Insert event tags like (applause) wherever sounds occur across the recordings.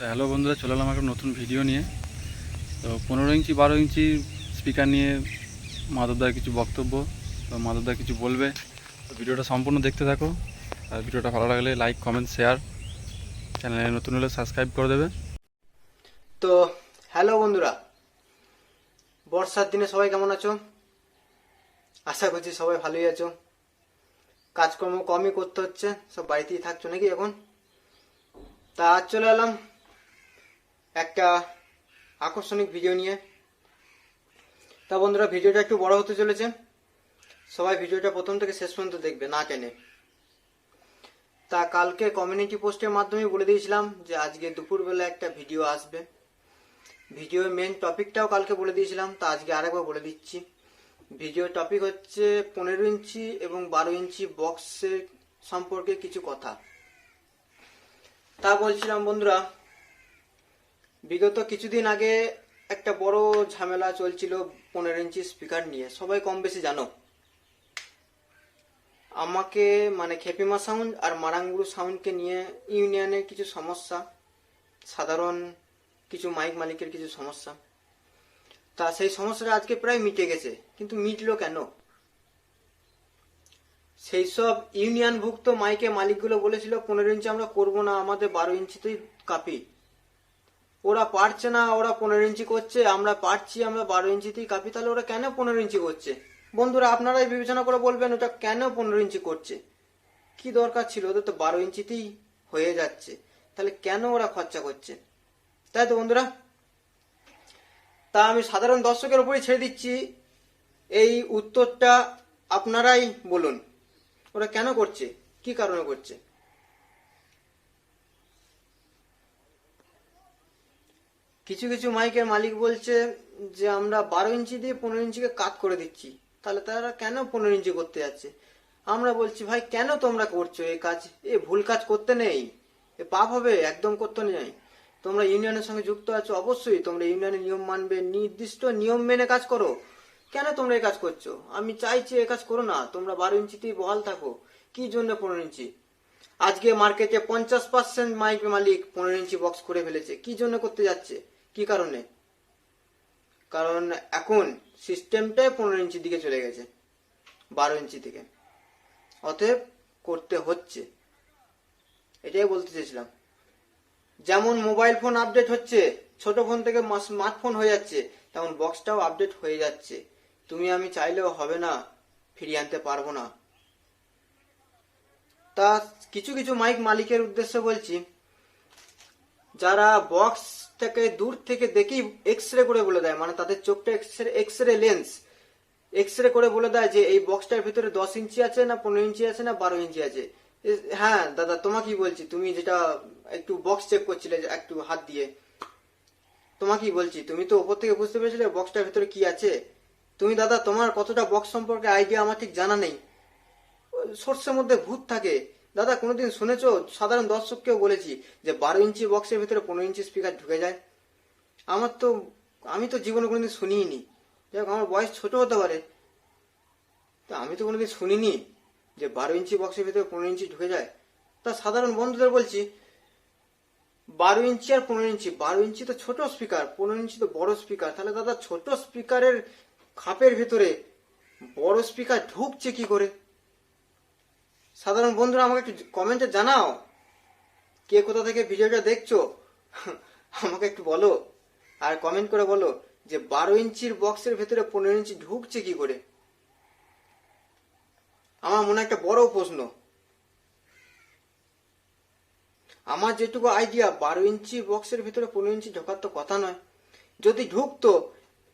তো হ্যালো বন্ধুরা, চলে এলাম একটা নতুন ভিডিও নিয়ে। তো পনেরো ইঞ্চি, বারো ইঞ্চি স্পিকার নিয়ে মাধবদার কিছু বক্তব্য, তো মাধবদা কিছু বলবে। তো ভিডিওটা সম্পূর্ণ দেখতে থাকো। আর ভিডিওটা ভালো লাগলে লাইক কমেন্ট শেয়ার চ্যানেলে নতুন হলে সাবস্ক্রাইব করে দেবে। তো হ্যালো বন্ধুরা, বর্ষার দিনে সবাই কেমন আছো? আশা করছি সবাই ভালোই আছো। কাজকর্ম কমই করতে হচ্ছে, সব বাড়িতেই থাকছো নাকি এখন? তা আজ চলে এলাম একটা আকর্ষণিক ভিডিও নিয়ে। তা বন্ধুরা ভিডিওটা একটু বড় হতে চলেছে। সবাই ভিডিওটা প্রথম থেকে শেষ পর্যন্ত দেখবে, না টেনে। তা কালকে কমিউনিটি পোস্টের মাধ্যমে বলে দিয়েছিলাম যে, আজকে দুপুরবেলা একটা ভিডিও আসবে। ভিডিও মেন টপিকটাও কালকে বলে দিয়েছিলাম, তা আজকে আরেকবার বলে দিচ্ছি। ভিডিও টপিক হচ্ছে পনেরো ইঞ্চি এবং বারো ইঞ্চি বক্সের সম্পর্কে কিছু কথা। তা বলছিলাম বন্ধুরা বিগত কিছুদিন আগে একটা বড় ঝামেলা চলছিল পনেরো ইঞ্চি স্পিকার নিয়ে। সবাই কম বেশি জানো। আমাকে মানে খেপিমা সাউন্ড আর মারাঙ্গুরু সাউন্ডকে নিয়ে ইউনিয়নের কিছু সমস্যা, সাধারণ কিছু মাইক মালিকের কিছু সমস্যা। তা সেই সমস্যাটা আজকে প্রায় মিটে গেছে, কিন্তু মিটলো কেন? সেই সব ইউনিয়নভুক্ত মাইকে মালিকগুলো বলেছিল, পনেরো ইঞ্চি আমরা করব না, আমাদের বারো ইঞ্চিতেই কাপি। ওরা পারছে না, ওরা পনেরো ইঞ্চি করছে, আমরা পারছি, আমরা বারো ইঞ্চিতেই কাপি, তাহলে ওরা কেন পনেরো ইঞ্চি করছে? বন্ধুরা আপনারাই বিবেচনা করে বলবেন ওটা কেন পনেরো ইঞ্চি করছে? কি দরকার ছিল? ওদের তো বারো ইঞ্চিতেই হয়ে যাচ্ছে। তাহলে কেন ওরা খরচা করছে? তাই তো বন্ধুরা? তা আমি সাধারণ দর্শকের উপরই ছেড়ে দিচ্ছি। এই উত্তরটা আপনারাই বলুন। ওরা কেন করছে? কি কারণে করছে? কিছু কিছু মাইকের মালিক বলছে যে, আমরা বারো ইঞ্চি দিয়ে পনেরো ইঞ্চিকে কাট করে দিচ্ছি। তাহলে তারা কেন পনেরো ইঞ্চি করতে যাচ্ছে? আমরা বলছি, ভাই, কেন তোমরা করছ এই কাজ? এ ভুল কাজ করতে নেই। এ পাপ হবে, একদম করতে নেই। তোমরা ইউনিয়নের সঙ্গে যুক্ত আছো, অবশ্যই তোমরা ইউনিয়নের নিয়ম মানবে, নির্দিষ্ট নিয়ম মেনে কাজ করো। কেন তোমরা এই কাজ করছ? আমি চাইছি এই কাজ করো না, তোমরা বারো ইঞ্চিতেই বহাল থাকো। কি জন্য পনেরো ইঞ্চি? আজকে মার্কেটে পঞ্চাশ পার্সেন্ট মাইক মালিক পনেরো ইঞ্চি বক্স করে ফেলেছে। কি জন্য করতে যাচ্ছে? কি কারণে? কারণ এখন সিস্টেমটাই পনেরো ইঞ্চির দিকে চলে গেছে, বারো ইঞ্চি থেকে। অতএব করতে হচ্ছে। এটাই বলতে চেয়েছিলাম। যেমন মোবাইল ফোন আপডেট হচ্ছে, ছোট ফোন থেকে স্মার্টফোন হয়ে যাচ্ছে, তেমন বক্সটাও আপডেট হয়ে যাচ্ছে। তুমি আমি চাইলেও হবে না, ফিরিয়ে আনতে পারব না। তা কিছু কিছু মাইক মালিকের উদ্দেশ্যে বলছি, যারা বক্স থেকে দূর থেকে দেখেই এক্স রে করে বলে দেয়। মানে তাদের চোখটা X ray lens X ray করে বলে দেয় যে, এই বক্সটার ভিতরে দশ ইঞ্চি আছে না পনেরো ইঞ্চি আছে না বারো ইঞ্চি আছে? হ্যাঁ দাদা, তোমাকেই বলছি। তুমি যেটা একটু বক্স চেক করছিলে একটু হাত দিয়ে। তোমাকেই বলছি। তুমি তো ওপর থেকে বুঝতে পেরেছিলে বক্সটার ভিতরে কি আছে? তুমি দাদা, তোমার কতটা বক্স সম্পর্কে আইডিয়া আমার ঠিক জানা নেই। সর্ষের মধ্যে ভূত থাকে। দাদা, কোনোদিন শুনেছো? সাধারণ দর্শককেও বলেছি যে বারো ইঞ্চি বক্সের ভিতরে পনেরো ইঞ্চি স্পিকার ঢুকে যায়। আমার তো, আমি তো জীবনে কোনোদিন শুনিনি যাই আমার বয়স ছোট হতে পারে। তা আমি তো কোনোদিন শুনিনি যে বারো ইঞ্চি বক্সের ভিতরে পনেরো ইঞ্চি ঢুকে যায়। তা সাধারণ বন্ধুদের বলছি, বারো ইঞ্চি আর পনেরো ইঞ্চি, বারো ইঞ্চি তো ছোট স্পিকার পনেরো ইঞ্চি তো বড় স্পিকার তাহলে দাদা, ছোট স্পিকারের খাপের ভিতরে বড় স্পিকার ঢুকছে কি করে? সাধারণ বন্ধুরা, আমাকে একটু কমেন্টে জানাও। কে কোথা থেকে ভিডিওটা দেখছ? আমাকে একটু বলো। আর কমেন্ট করে বলো যে বারো ইঞ্চির বক্সের ভেতরে পনেরো ইঞ্চি ঢুকছে কি করে? আমার মনে একটা বড় প্রশ্ন। আমার যেটুকু আইডিয়া বারো ইঞ্চি বক্সের ভেতরে পনেরো ইঞ্চি ঢোকার তো কথা নয়। যদি ঢুকতো,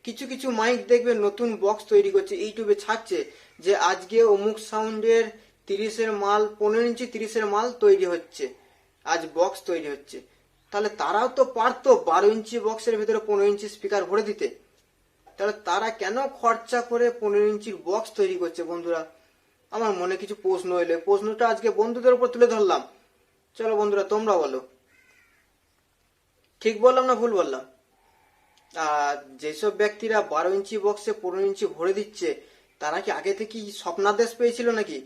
কিছু কিছু মাইক দেখবে নতুন বক্স তৈরি করছে, ইউটিউবে ছাড়ছে যে আজকে অমুক সাউন্ডের তিরিশের মাল, পনেরো ইঞ্চি তিরিশের মাল তৈরি হচ্ছে। আজ বক্স তৈরি হচ্ছে। তাহলে তারাও তো পারতো বারো ইঞ্চি বক্সের ভিতরে পনেরো ইঞ্চি স্পিকার ভরে দিতে। তাহলে তারা কেন খরচা করে পনেরো ইঞ্চির বক্স তৈরি করছে বন্ধুরা? আমার মনে কিছু প্রশ্ন এলে, প্রশ্নটা আজকে বন্ধুদের উপর তুলে ধরলাম। চলো বন্ধুরা, তোমরা বলো। ঠিক বললাম না ভুল বললাম? আর যেসব ব্যক্তিরা বারো ইঞ্চি বক্সে পনেরো ইঞ্চি ভরে দিচ্ছে, তারা কি আগে থেকেই স্বপ্নাদেশ পেয়েছিল নাকি?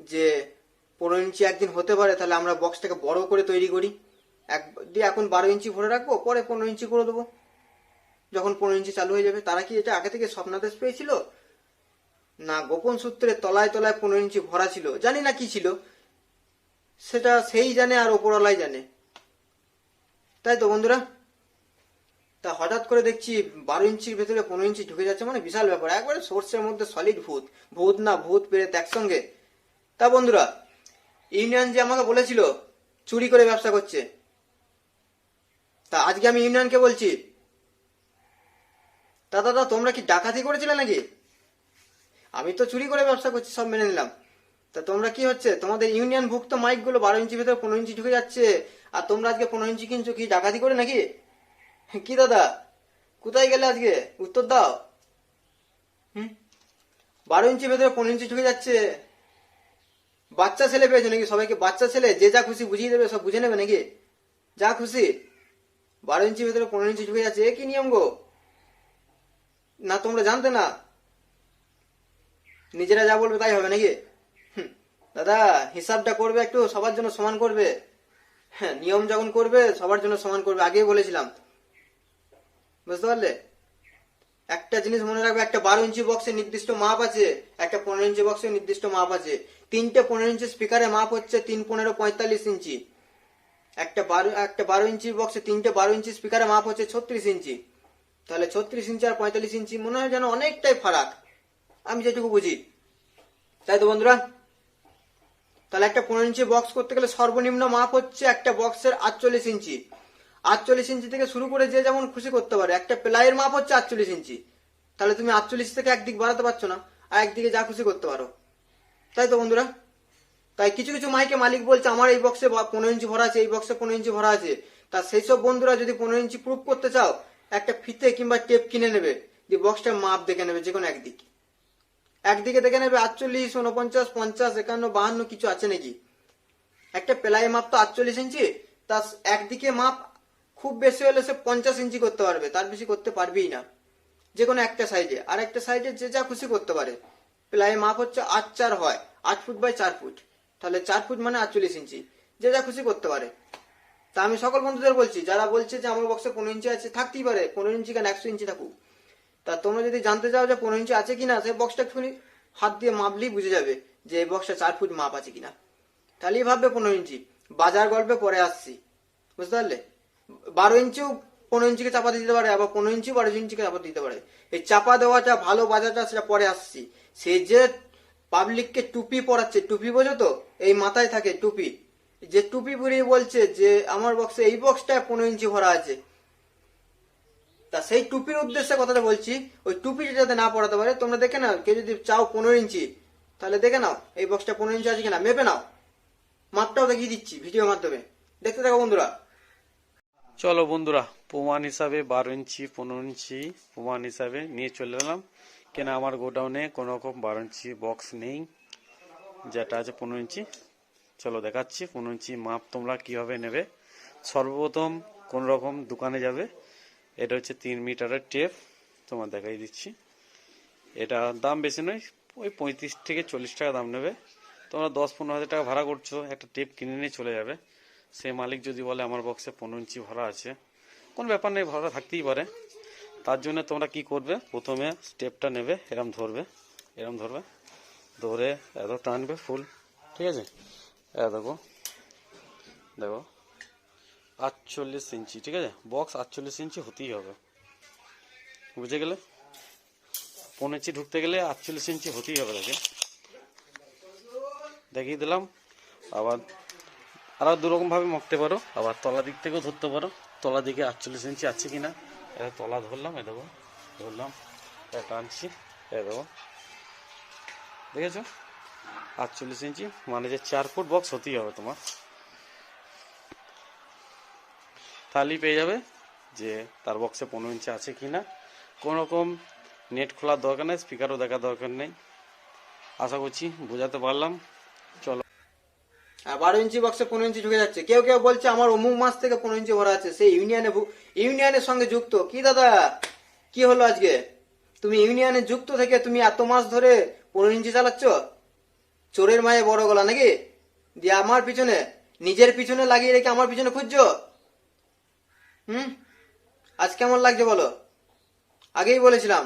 যে পনেরো ইঞ্চি একদিন হতে পারে, তাহলে আমরা বক্সটাকে বড় করে তৈরি করি। এক, দিয়ে এখন বারো ইঞ্চি ভরে রাখব, পরে পনেরো ইঞ্চি করে দেবো। যখন পনেরো ইঞ্চি চালু হয়ে যাবে, তারা কি এটা আগে থেকে স্বপ্নাদেশ পেয়েছিল? না, গোপন সূত্রে তলায় তলায় পনেরো ইঞ্চি ভরা ছিল। জানি না কি ছিল। সেটা সেই জানে আর ওপরওয়ালাই জানে। তাই তো বন্ধুরা? তা হঠাৎ করে দেখছি বারো ইঞ্চির ভেতরে পনেরো ইঞ্চি ঢুকে যাচ্ছে মানে বিশাল ব্যাপার। একবারে সোর্সের মধ্যে সলিড ভূত। ভূত না, ভূত পেরেত একসঙ্গে তা বন্ধুরা, ইউনিয়ন যে আমাকে বলেছিল চুরি করে ব্যবসা করছে, তা আজকে আমি ইউনিয়নকে বলছি, তা দাদা তোমরা কি ডাকাতি করেছিলে নাকি? আমি তো চুরি করে ব্যবসা করছি, সব মেনে নিলাম। তা তোমরা কি হচ্ছে? তোমাদের ইউনিয়ন ভুক্ত মাইকগুলো বারো ইঞ্চি ভেতরে পনেরো ইঞ্চি ঢুকে যাচ্ছে, আর তোমরা আজকে পনেরো ইঞ্চি কিনছো, কি ডাকাতি করে নাকি? কি দাদা, কোথায় গেলে আজকে? উত্তর দাও। হুম? বারো ইঞ্চি ভেতরে পনেরো ইঞ্চি ঢুকে যাচ্ছে। বাচ্চা ছেলে পেয়েছ নাকি? সবাইকে বাচ্চা ছেলে, যে যা খুশি বুঝিয়ে দেবে, সব বুঝে নেবে নাকি? যা খুশি। বারো ইঞ্চি ভেতরে পনেরো ইঞ্চি ঢুকে যাচ্ছে কি নিয়ম গো? না, তোমরা জানতে না। নিজেরা যা বলবে তাই হবে নাকি? দাদা, হিসাবটা করবে একটু, সবার জন্য সমান করবে। হ্যাঁ নিয়ম যখন করবে, সবার জন্য সমান করবে, আগেই বলেছিলাম। বুঝতে পারলে? একটা জিনিস মনে রাখবে, একটা বারো ইঞ্চি বক্সের নির্দিষ্ট মাপ আছে, একটা পনেরো ইঞ্চি বক্সের নির্দিষ্ট মাপ আছে। তিনটে পনেরো ইঞ্চি স্পিকারের মাপ হচ্ছে তিন পনেরো পঁয়তাল্লিশ ইঞ্চি। একটা বারো একটা বারো ইঞ্চি বক্সে তিনটে বারো ইঞ্চি স্পিকারের মাপ হচ্ছে ছত্রিশ ইঞ্চি। তাহলে ছত্রিশ ইঞ্চি আর পঁয়তাল্লিশ ইঞ্চি মনে হয় যেন অনেকটাই ফারাক। আমি যেটুকু বুঝি। তাই তো বন্ধুরা? তাহলে একটা পনেরো ইঞ্চি বক্স করতে গেলে সর্বনিম্ন মাপ হচ্ছে একটা বক্সের আটচল্লিশ ইঞ্চি। আটচল্লিশ ইঞ্চি থেকে শুরু করে যে যেমন খুশি করতে পারে। একটা প্লাইয়ের মাপ হচ্ছে আটচল্লিশ ইঞ্চি। তাহলে তুমি আটচল্লিশ থেকে একদিক বাড়াতে পারছ না, আর একদিকে যা খুশি করতে পারো। তাই তো বন্ধুরা? তাই কিছু কিছু মাইকে মালিক বলছে, আমার এই বক্সে পনেরো ইঞ্চি ভরা আছে, এই বক্সে পনেরো ইঞ্চি ভরা আছে। তা সেই সব বন্ধুরা যদি পনেরো ইঞ্চি প্রুফ করতে চাও, একটা ফিতে কিংবা টেপ কিনে নেবে, দিয়ে বক্সটার মাপ দেখে নেবে যে কোনো একদিক। একদিকে দেখে নেবে আটচল্লিশ উনপঞ্চাশ পঞ্চাশ, একান্ন, বাহান্ন, কিছু আছে নাকি? একটা প্লাই মাপ তো আটচল্লিশ ইঞ্চি, তা একদিকে মাপ খুব বেশি হলে সে পঞ্চাশ ইঞ্চি করতে পারবে, তার বেশি করতে পারবেই না। যে কোনো একটা সাইজে আর একটা সাইজে যে যা খুশি করতে পারে। প্লাই মাপ হচ্ছে আট চার হয়, আট ফুট বাই চার ফুট। তাহলে চার ফুট মানে আটচল্লিশ ইঞ্চি। যে যা খুশি করতে পারে। তা আমি সকল বন্ধুদের বলছি, যারা বলছে যে আমার বক্সে পনেরো ইঞ্চি আছে, থাকতেই পারে। পনেরো ইঞ্চি কেন একশো ইঞ্চি থাকুক? তা তোমরা যদি জানতে চাও যে পনেরো ইঞ্চি আছে কিনা, সেই বক্সটা একটুখানি হাত দিয়ে মাপলেই বুঝে যাবে যে এই বক্সটা চার ফুট মাপ আছে কিনা। তাহলেই ভাববে পনেরো ইঞ্চি। বাজার গল্পে পরে আসছি। বুঝতে পারলে? বারো ইঞ্চিও পনেরো ইঞ্চিকে চাপা দিতে পারে, আবার পনেরো ইঞ্চি বারো ইঞ্চিকে চাপা দিতে পারে। এই চাপা দেওয়াটা ভালো বাজারটা, সেটা পরে আসছি। সে যে পাবলিককে টুপি পরাচ্ছে, টুপি বোঝো তো? এই মাথায় থাকে টুপি। যে টুপি পরিয়ে বলছে যে, আমার বক্সে এই বক্সটা পনেরো ইঞ্চি ভরা আছে। তা সেই টুপির উদ্দেশ্যে কথাটা বলছি, ওই টুপি যাতে না পড়াতে পারে, তোমরা দেখে নাও, কেউ যদি চাও পনেরো ইঞ্চি, তাহলে দেখে নাও, এই বক্সটা পনেরো ইঞ্চি আছে কিনা, মেপে নাও। মাপটাও দেখিয়ে দিচ্ছি ভিডিওর মাধ্যমে। দেখতে থাকো বন্ধুরা। চলো বন্ধুরা, প্রমাণ হিসাবে বারো ইঞ্চি, পনেরো ইঞ্চি প্রমাণ হিসাবে নিয়ে চলে এলাম। কেন আমার গোডাউনে কোনো রকম বারো ইঞ্চি বক্স নেই, যেটা আছে পনেরো ইঞ্চি। চলো দেখাচ্ছি পনেরো ইঞ্চি মাপ তোমরা কীভাবে নেবে। সর্বপ্রথম কোন রকম দোকানে যাবে, এটা হচ্ছে তিন মিটারের টেপ, তোমার দেখাই দিচ্ছি। এটা দাম বেশি নয়, ওই পঁয়ত্রিশ থেকে চল্লিশ টাকা দাম নেবে। তোমরা দশ পনেরো হাজার টাকা ভাড়া করছ, একটা টেপ কিনে নিয়ে চলে যাবে। সেই মালিক যদি বলে, আমার বক্সে পনেরো ইঞ্চি ভরা আছে। কোনো ব্যাপার নেই ভরা থাকতেই পারে। তার জন্য তোমরা কি করবে? প্রথমে স্টেপটা নেবে, এরম ধরবে এরম ধরবে, ধরে এত টানবে ফুল ঠিক আছে? দেখো দেখো, আটচল্লিশ ইঞ্চি, ঠিক আছে? বক্স আটচল্লিশ ইঞ্চি হতেই হবে। বুঝে গেলে? পনেরো ইঞ্চি ঢুকতে গেলে আটচল্লিশ ইঞ্চি হতেই হবে, দেখে। দেখিয়ে দিলাম। আবার আরও দুরকম ভাবে মাপতে পারো। আবার তলা দিক থেকেও ধরতে পারো। তলা দিকে আটচল্লিশ ইঞ্চি আছে কিনা, এটা তলা ধরলাম, এ দেবো ধরলাম, এটা টানছি, এ দেবো দেখেছ? আটচল্লিশ ইঞ্চি মানে যে চার ফুট বক্স হতেই হবে তোমার। তাহলেই পেয়ে যাবে যে তার বক্সে পনেরো ইঞ্চি আছে কিনা। কোনো রকম নেট খোলার দরকার নেই স্পিকারও দেখার দরকার নেই। আশা করছি বোঝাতে পারলাম। বারো ইঞ্চি বক্সে পনেরো ইঞ্চি ঢুকে যাচ্ছে। কেউ কেউ বলছে আমার অমুক মাস থেকে পনেরো ইঞ্চি ভরা আছে, সেই ইউনিয়নে ইউনিয়নের সঙ্গে যুক্ত। কি দাদা? কি হলো আজকে? তুমি ইউনিয়নে যুক্ত থেকে তুমি এত মাস ধরে পনেরো ইঞ্চি চালাচ্ছ? চোরের মায়ে বড় গলা নাকি? দিয়ে আমার পিছনে, নিজের পিছনে লাগিয়ে রেখে আমার পিছনে খুঁজছো? হুম? আজ কেমন লাগছে বলো? আগেই বলেছিলাম,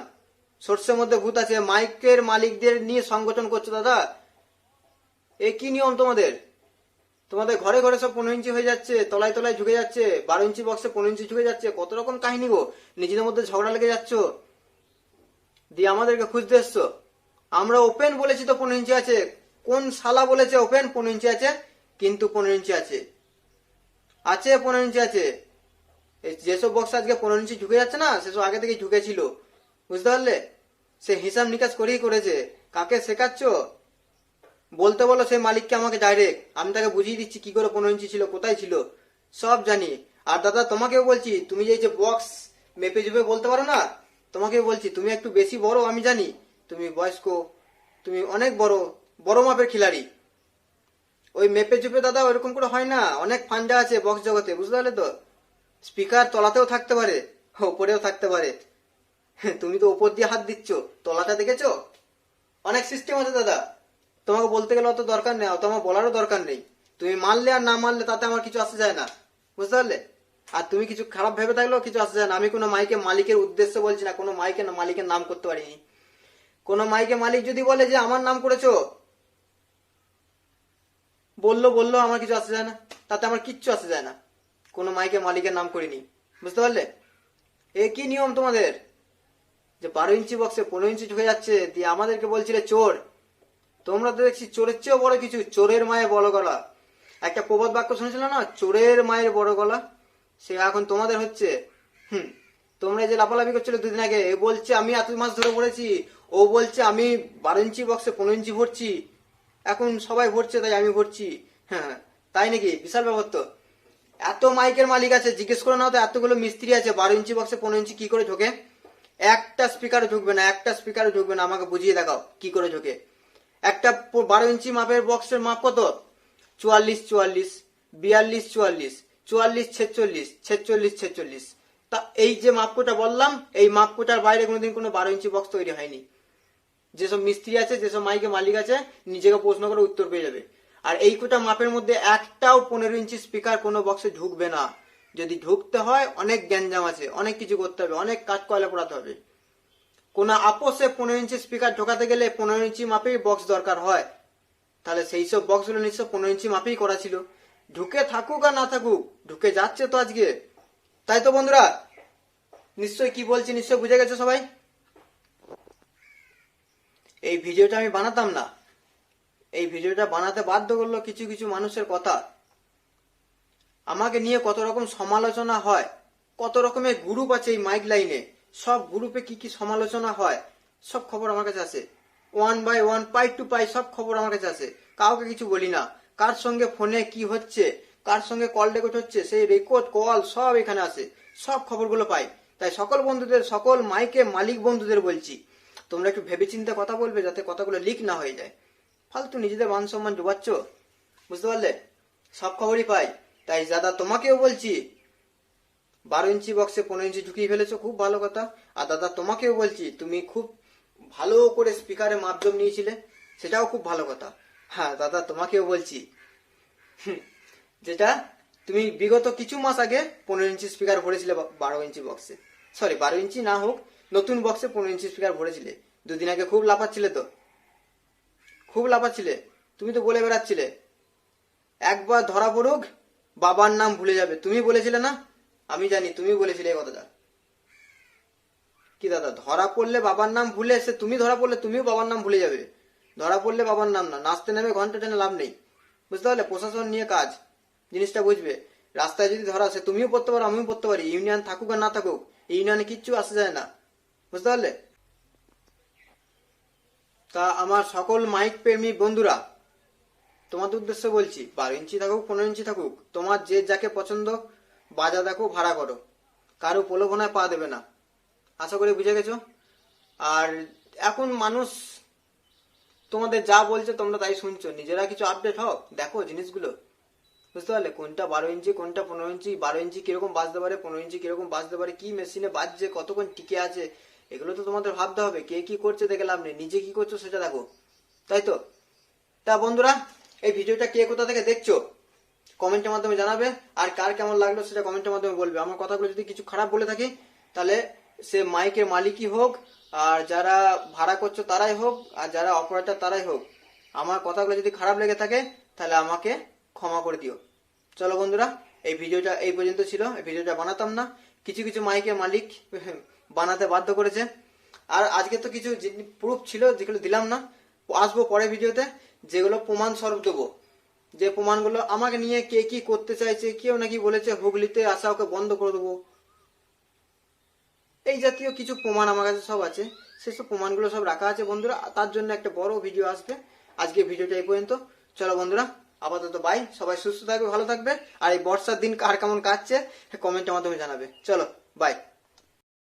সর্ষের মধ্যে ভূত আছে, মাইকের মালিকদের নিয়ে সংগঠন করছ দাদা। এ কি নিয়ম তোমাদের? তোমাদের ঘরে ঘরে সব পনেরো ইঞ্চি হয়ে যাচ্ছে, তলায় তলায় ঝুঁকে যাচ্ছে, বারো ইঞ্চি বক্সে পনেরো ইঞ্চি ঝুঁকে যাচ্ছে, কত রকম কাহিনী গো? নিজেদের মধ্যে ঝগড়া লেগে যাচ্ছ? দিয়ে আমাদেরকে খুঁজতে এসছো? আমরা ওপেন বলেছি তো পনেরো ইঞ্চি আছে। কোন শালা বলেছে ওপেন পনেরো ইঞ্চি আছে, কিন্তু পনেরো ইঞ্চি আছে। আছে পনেরো ইঞ্চি আছে। যেসব বক্স আজকে পনেরো ইঞ্চি ঝুঁকে যাচ্ছে না, সেসব আগে থেকে ঝুঁকে ছিল। বুঝতে পারলে? সে হিসাব নিকাশ করেই করেছে। কাকে শেখাচ্ছ? বলতে বলো সেই মালিককে আমাকে ডাইরেক্ট আমি তাকে বুঝিয়ে দিচ্ছি কি করে পনেরো ইঞ্চি ছিল, কোথায় ছিল। সব জানি। আর দাদা, তোমাকেও বলছি, তুমি যে বক্স মেপে জুপে বলতে পারো না, তোমাকেও বলছি, তুমি একটু বেশি বড়, আমি জানি। তুমি বয়স্ক, তুমি অনেক বড় বড় মাপের খিলাড়ি। ওই মেপে চুপে দাদা, ওরকম করে হয় না। অনেক ফান্ডা আছে বক্স জগতে বুঝতে পারলে তো? স্পিকার তলাতেও থাকতে পারে, ওপরেও থাকতে পারে। তুমি তো ওপর দিয়ে হাত দিচ্ছ, তলাটা দেখেছ? অনেক সিস্টেম আছে দাদা। তোমাকে বলতে গেলে অত দরকার নেই অত আমার বলারও দরকার নেই। তুমি মারলে আর না মারলে তাতে আমার কিছু আসে যায় না। বুঝতে পারলে? আর তুমি কিছু খারাপ ভেবে থাকলেও কিছু আসে যায় না। আমি কোনো মাইকে মালিকের উদ্দেশ্য বলছি না, কোনো মাইকে মালিকের নাম করতে পারিনি। কোনো মাইকে মালিক যদি বলে যে, আমার নাম করেছ? বলল বলল, আমার কিছু আসে যায় না। তাতে আমার কিচ্ছু আসে যায় না। কোনো মাইকে মালিকের নাম করিনি। বুঝতে পারলে? এ কি নিয়ম তোমাদের? যে বারো ইঞ্চি বক্সে পনেরো ইঞ্চি ঢুকে যাচ্ছে, দিয়ে আমাদেরকে বলছিলে চোর। তোমরা তো দেখছি চোরের চেয়েও বড় কিছু, চোরের মায়ের বড় গলা। একটা প্রবাদ বাক্য শুনেছিল না? চোরের মায়ের বড় গলা। সে এখন তোমাদের হচ্ছে, হুম, তোমরা যে লাফালাফি করছিলে দুদিন আগে, এ বলছে আমি এত মাস ধরে পড়েছি, ও বলছে আমি বারো ইঞ্চি বক্সে পনেরো ইঞ্চি ভরছি, এখন সবাই ভরছে তাই আমি ভরছি। হ্যাঁ তাই নাকি? বিশাল ব্যাপার তো। এত মাইকের মালিক আছে, জিজ্ঞেস করে নাও তো এতগুলো মিস্ত্রি আছে, বারো ইঞ্চি বক্সে পনেরো ইঞ্চি কি করে ঢোকে? একটা স্পিকারও ঢুকবে না, একটা স্পিকারও ঢুকবে না, আমাকে বুঝিয়ে দেখাও কি করে ঢোকে। একটা বারো ইঞ্চি মাপের বক্সের মাপ কত? চুয়াল্লিশ চুয়াল্লিশ, বিয়াল্লিশ, চুয়াল্লিশ চুয়াল্লিশ, ছেচল্লিশ ছেচল্লিশ ছেচল্লিশ। তা এই যে মাপকোটা বললাম, এই মাপকোটার বাইরে কোনোদিন কোনো বারো ইঞ্চি বক্স তৈরি হয়নি। যেসব মিস্ত্রি আছে, যেসব মাইকে মালিক আছে, নিজেকে প্রশ্ন করে উত্তর পেয়ে যাবে। আর এই কোটা মাপের মধ্যে একটাও পনেরো ইঞ্চি স্পিকার কোনো বক্সে ঢুকবে না। যদি ঢুকতে হয়, অনেক গ্যাঞ্জাম আছে, অনেক কিছু করতে হবে, অনেক কাজ কয়লা পোড়াতে হবে। কোন আপোষে পনেরো ইঞ্চি স্পিকার ঢোকাতে গেলে পনেরো ইঞ্চি মাপেই বক্স দরকার হয়। তাহলে সেই সব বক্সগুলো নিশ্চয় পনেরো ইঞ্চি মাপেই করা ছিল। ঢুকে থাকুক আর না থাকুক, ঢুকে যাচ্ছে তো আজকে। তাই তো বন্ধুরা, নিশ্চয় কি বলছি নিশ্চয় বুঝে গেছে সবাই? এই ভিডিওটা আমি বানাতাম না। এই ভিডিওটা বানাতে বাধ্য করল কিছু কিছু মানুষের কথা। আমাকে নিয়ে কত রকম সমালোচনা হয়, কত রকমের গ্রুপ আছে এই মাইক লাইনে সব গ্রুপে কি কি সমালোচনা হয়, সব খবর আমার কাছে আসে one by one, pai to pai, সব খবর আমার কাছে আসে কাউকে কিছু বলি না। কার সঙ্গে ফোনে কি হচ্ছে, কার সঙ্গে কল রেকর্ড হচ্ছে, সেই রেকর্ড কল সব এখানে আসে সব খবরগুলো পাই। তাই সকল বন্ধুদের, সকল মাইকে মালিক বন্ধুদের বলছি, তোমরা একটু ভেবেচিন্তে কথা বলবে যাতে কথাগুলো লিক না হয়ে যায়। ফালতু নিজেদের মান সম্মান ডুবাচ্ছ? বুঝতে পারলে? সব খবরই পাই। তাই দাদা, তোমাকেও বলছি বারো ইঞ্চি বক্সে পনেরো ইঞ্চি ঢুকিয়ে ফেলেছো, খুব ভালো কথা। আর দাদা, তোমাকেও বলছি, তুমি খুব ভালো করে স্পিকারে মাপজম নিয়েছিলে, সেটাও খুব ভালো কথা। হ্যাঁ দাদা, তোমাকেও বলছি। যেটা তুমি বিগত কিছু মাস আগে পনেরো ইঞ্চি স্পিকার ভরেছিলে বারো ইঞ্চি বক্সে সরি বারো ইঞ্চি না হোক, নতুন বক্সে পনেরো ইঞ্চি স্পিকার ভরেছিলে। দুদিন আগে খুব লাফাচ্ছিলে তো। খুব লাফাচ্ছিলে। তুমি তো বলে বেড়াচ্ছিলে। একবার ধরা পড়ুক, বাবার নাম ভুলে যাবে। তুমি বলেছিলে না? আমি জানি তুমি বলেছিলে এই কথাটা। কি দাদা, ধরা পড়লে বাবার নাম ভুলে সে তুমি ধরা পড়লে তুমিও বাবার নাম ভুলে যাবে। ধরা পড়লে বাবার নাম না, নাচতে নেমে ঘণ্টা টেনে লাভ নেই। বুঝতে পারলে? প্রশাসন নিয়ে কাজ। জিনিসটা বুঝবে। রাস্তায় যদি ধরা, সে তুমিও পড়তে পারো, আমিও পড়তে পারি। ইউনিয়ন থাকুক আর না থাকুক ইউনিয়নে কিচ্ছু আসা যায় না। বুঝতে পারলে? তা আমার সকল মাইক প্রেমী বন্ধুরা, তোমাদের উদ্দেশ্যে বলছি, বারো ইঞ্চি থাকুক, পনেরো ইঞ্চি থাকুক, তোমার যে যাকে পছন্দ বাজা দেখো, ভাড়া করো। কারও প্রলোভনায় পা দেবে না। আশা করি বুঝে গেছো? আর এখন মানুষ তোমাদের যা বলছে তোমরা তাই শুনছো। নিজেরা কিছু আপডেট হও, দেখো জিনিসগুলো। বুঝতে পারলে? কোনটা বারো ইঞ্চি, কোনটা পনেরো ইঞ্চি, বারো ইঞ্চি কীরকম বাজতে পারে, পনেরো ইঞ্চি কীরকম বাজতে পারে, কি মেশিনে বাজছে, কতক্ষণ টিকে আছে, এগুলো তো তোমাদের ভাবতে হবে। কে কি করছে দেখে লাভ নেই। নিজে কি করছ সেটা দেখো। তাই তো? তা বন্ধুরা, এই ভিডিওটা কে কোথা থেকে দেখছ? কমেন্টের মাধ্যমে জানাবে আর কার কেমন লাগল সেটা কমেন্টের মাধ্যমে বলবে। আমার কথাগুলো যদি কিছু খারাপ বলে থাকি, তাহলে সে মাইকের মালিকই হোক, আর যারা ভাড়া করছ তারাই হোক, আর যারা অপারেটর তারাই হোক। আমার কথাগুলো যদি খারাপ লেগে থাকে, তাহলে আমাকে ক্ষমা করে দিও। চলো বন্ধুরা, এই ভিডিওটা এই পর্যন্ত ছিল। এই ভিডিওটা বানাতাম না। কিছু কিছু মাইকের মালিক (laughs) বানাতে বাধ্য করেছে। আর আজকে তো কিছু প্রুফ ছিল, যেগুলো দিলাম না। আসব পরে ভিডিওতে, যেগুলো প্রমাণ স্বরূপ দেবো। যে প্রমাণগুলো আমাকে নিয়ে কে কি করতে চাইছে, কেউ নাকি বলেছে হুগলিতে আসা ওকে বন্ধ করে দেবো। এই জাতীয় কিছু প্রমাণ আমার কাছে সব আছে। সেসব প্রমাণগুলো সব রাখা আছে বন্ধুরা। তার জন্য একটা বড় ভিডিও আসবে। আজকে ভিডিওটা এই পর্যন্ত। চলো বন্ধুরা, আপাতত বাই সবাই সুস্থ থাকবে, ভালো থাকবে। আর এই বর্ষার দিন কার কেমন কাটছে কমেন্টের মাধ্যমে জানাবে। চলো বাই